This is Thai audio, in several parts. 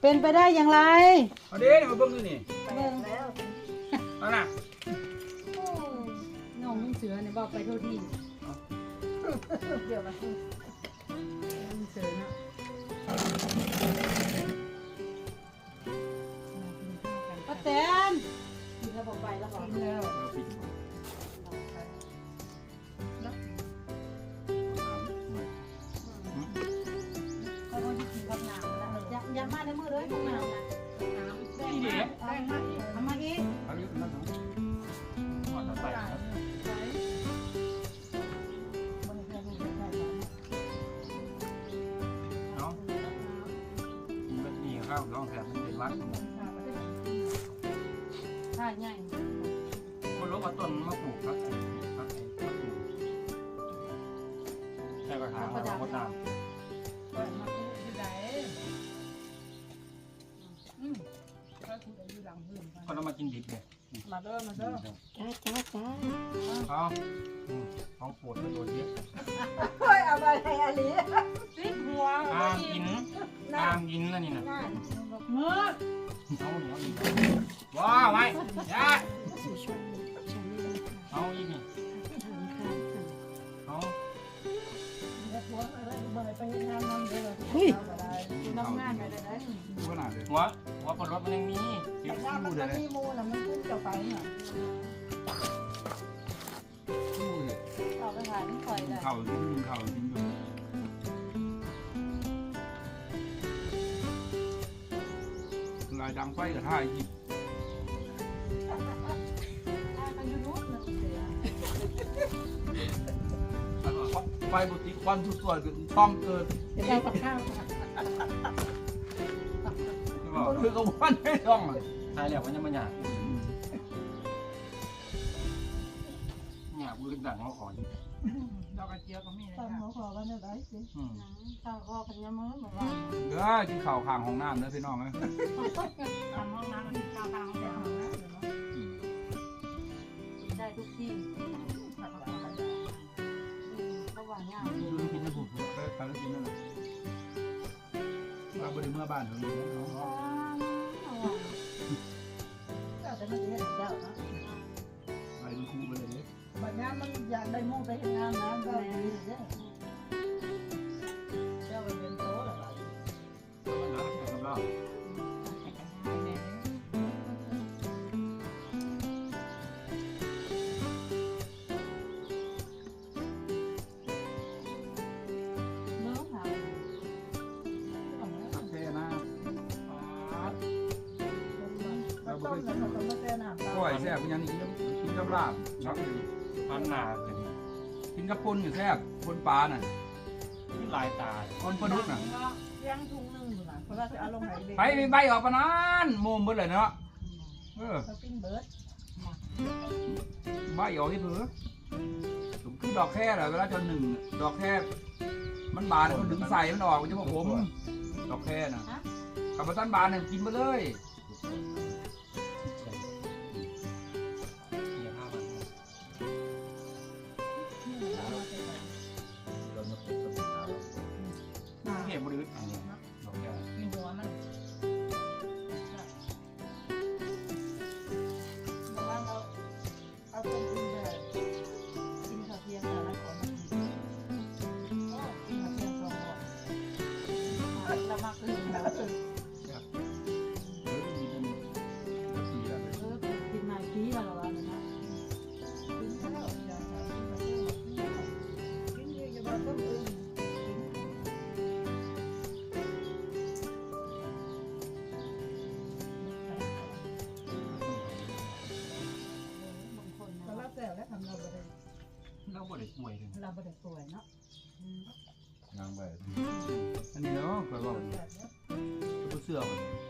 เป็นไปได้อย่างไร เอาเด้นี่มาเบิ่งดูนี่เบิ่งเอาน่ะน้องลุงเสือเนี่ยบอกไปเท่าที่เดี๋ยวมาลุงเสือเนาะป้าแตนกินแล้วบอกไปแล้วบอกแล้ว เอาปิดาอย่ามาในมือเลยกับน้ำนะน้ำแป้งมาแป้งมาอีกทำมาอีกเอาอยู่นั่นเนาะขอตัดไปครับเนาะมันมีข้าวน้องแถมมันเป็นวัดใช่ไงคนรู้ว่าต้นมะปลูกครับครับมะปลูกใช่กระถางเราก็ตาม ก็มาพูดที่ไหนอืมก็คืออยู่หลังหื่นกันก็ต้องมากินดิบเนี่ยมาเด้อมาเด้อจ้าจ้าจ้าเขาเขาปวดมันโดนเยอะเฮ้ยเอาไปให้อลีติดหัวห้ามกินห้ามกินแล้วนี่นะเมื่อเอาเหนียวอีกว้าไว้ยาเอาอีกนี่เอาหัวอะไรบ่ไปเฮ็ดงานนั่นเด้ อเฮ้ยน้ำงานไปได้ได้ดูขนาดเลยหัวหัวปลดรถมันยังมีเก็บงานมันดูก็เลยมีมูน่ะมันขึ้นเจ้าไปน่ะดูเลยเราไปถ่ายไม่ค่อยเลยเข่าจริงเข่าจริงอยู่ลายดังไฟกับท่าอีกมันอยู่นู้นนะเสือไฟบุติควันสุดสวยคือช่องเกิดเดี๋ยวเอากับข้าวคื อกระวันไม่ช่องใช่แล้วมันยังมันหยาบหยาบมือดังเขาขออยู่ดอกกระเจียวก็มีนะตอนหัวคอกันเนี่ยได้สิอืมข้าวคอกันยังมือแบบว่าเด้อกินข้าวข้างห้องน้ำเด้อพี่น้องเอ้ยทำห้องน้ำมันข้าวทางห้องน้ำเดี๋ยวเนาะได้ทุกที่ระหว่างย่างยืนกินน้ำผุดไปไปแล้วกินนั่นแหละ เราไปเมื่อบ้านถึงนี้เนาะเจ้าแต่มันเฮ็ดเจ้าเนาะไปดูคู่ไปเลยเนี่ยบัดนี้มันอยากได้โมงไปเฮ็ดงานนะก็ดีเด้อ เราต้มแล้วเราต้องมาแก้น้ำตาก้อยแซ่บเป็นยังนี้กินกับลาบครับพันนาเป็นกินกับปนอยู่แซ่บปนปลาน่ะที่ลายตาปนปลาดุกน่ะเลี้ยงทุ่งหนึงพุ่นน่ะเพราะว่าจะเอาลงไหนเด็กไปใบออกปะนั้นมุมเบิดเลยเนาะเออเขาปิ้งเบิร์ดใบออกที่เผือคือดอกแค่แหละเวลาจะหนึ่งดอกแค่มันบานมันดึงใส่มันออกมันจะบอกผมดอกแค่น่ะกับตันบานเนี่ยกินไปเลย ป่วยเลยเราบ่ได้ป่วยเนาะนางแบบอันนี้เนาะเคยบอกตัวเสื้อมันนี่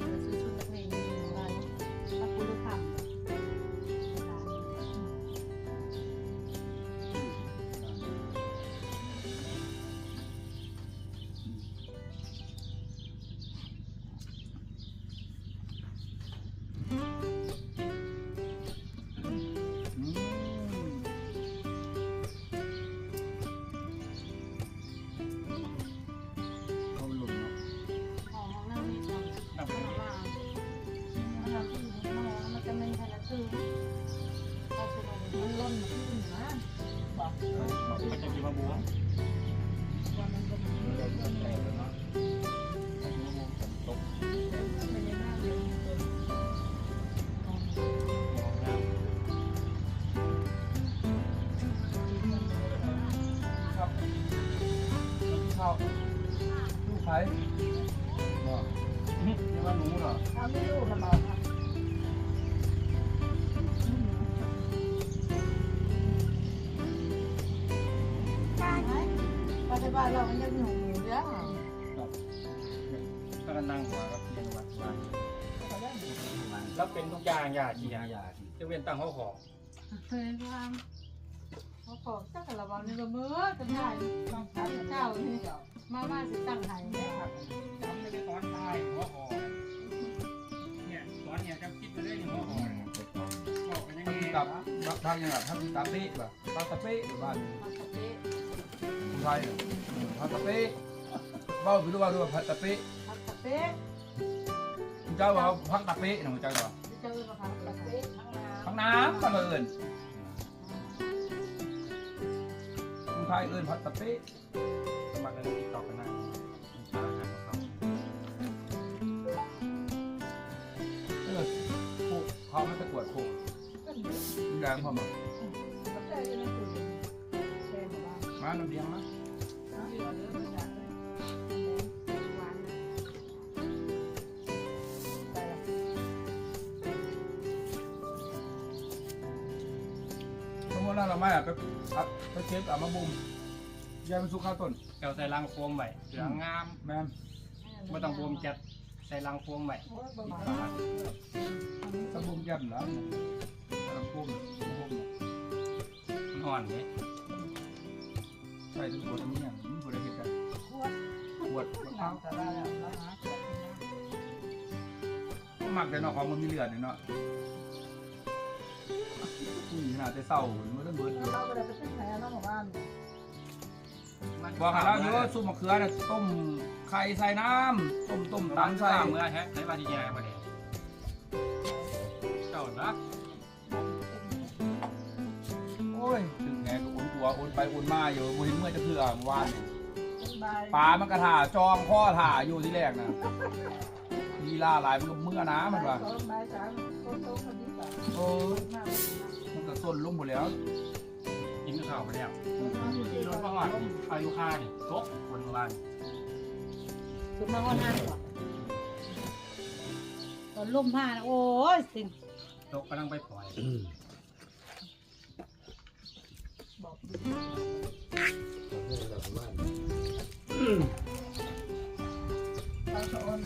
ซื้ ถ้าสมมติมันล้ ปัจจุบันเรามันยังหนูหมูเยอะก็นั่งหัวกับเรียนวัดว่าเขาได้แล้วเป็นทุกอย่างยาขี้ยายาาที่จะเวียนตั้งเขาของเคยทำเขาบอกจักระวังในมือจะได้ต้องทำเจ้านี่มาว่าสิตั้งไห้เนี่ยจำได้ตอนตายหัวหอเนี่ยตอนเนี่ยจำคิดไปเลยหัวหอบอกเป็นยังไงกับทางยังไงทำตาเป๊ะแบบตาตะเป๊ะหรือบ้านมาเต๊ะ ไทยทำตาเป๊ะเบ้าไปรู้ว่ารู้ว่าผัดตาเป๊ะผัดสเต๊ะเจ้าเอาพักตาเป๊ะนะเจ้าว่าเจ้ามาผัดสเต๊ะทั้งน้พักน้ำกันเอิญคนไทยเอิญผัดตาเป๊ะสมัครในติ๊กต็อกกันนะมีชาอาหารของเขาเออพวกเขาไม่ตะกวดพวกำก็ดีแดงพอมาก็ได้ยังไงคือแทน ว่ามาน้ำเดียงนะนะเรื่องมันอยากเลยหวานไปละสมมติว่าเราไม่อะไปอัดไปเช็ดเอามาบุมยายมันสุกข้าวต้นแกวใส่ลังโฟมไว้เหลืองงามแม่นไม่ต้องโฟมจัดใส่ลังโฟมไว้โอ้ยประมาณสบุมแก้มแล้วกำลังปุ้มปุ้มมันอ่อนเลยใส่ถึงหัวตรงนี้มันหัวได้เห็นกันขวดปวดมะพร้าวแต่ละแล้วแล้วหาขวดกินะมักแต่เนาะของมันมีเลือดเนาะผู้หญิงขนาดแต่เศร้ามันต้องเบิดอยู่เราไปได้ไปที่ไหนน้องหมู่บ้านบอกให้เราอยู่ว่าซุปมะเขือน่ะต้มไข่ใส่น้ำต้มต้มตามตำใส่ใส่เมื่อฮะใช้ปลาที่ใหญ่มาเด็เจ้าละโอ้ย ถึงไงก็อุ่นตัวอุ่นไปอุ่นมาอยู่บ่เห็นเมื่อจะเพื่อเมื่อวานนี่สบายปลามันกระถ่าจองข้อถ่าอยู่ที่แรกนะลีลาหลายมันก็เมื่อนะมันว่าสบายจังโตโตคนนี้แบบโอ้ยมากมันก็ส้นลงหมดแล้วกินข้าวไปแล้วที่รเราถประวัติอายุค่านี่ตกบนบ้านคือมาวันนั้นก่อนตอนลุ่มผ้าโอ้ยสิ่งตกกำลังไปปล่อย บอกเรื่องราวบองบ้าน บางสะออน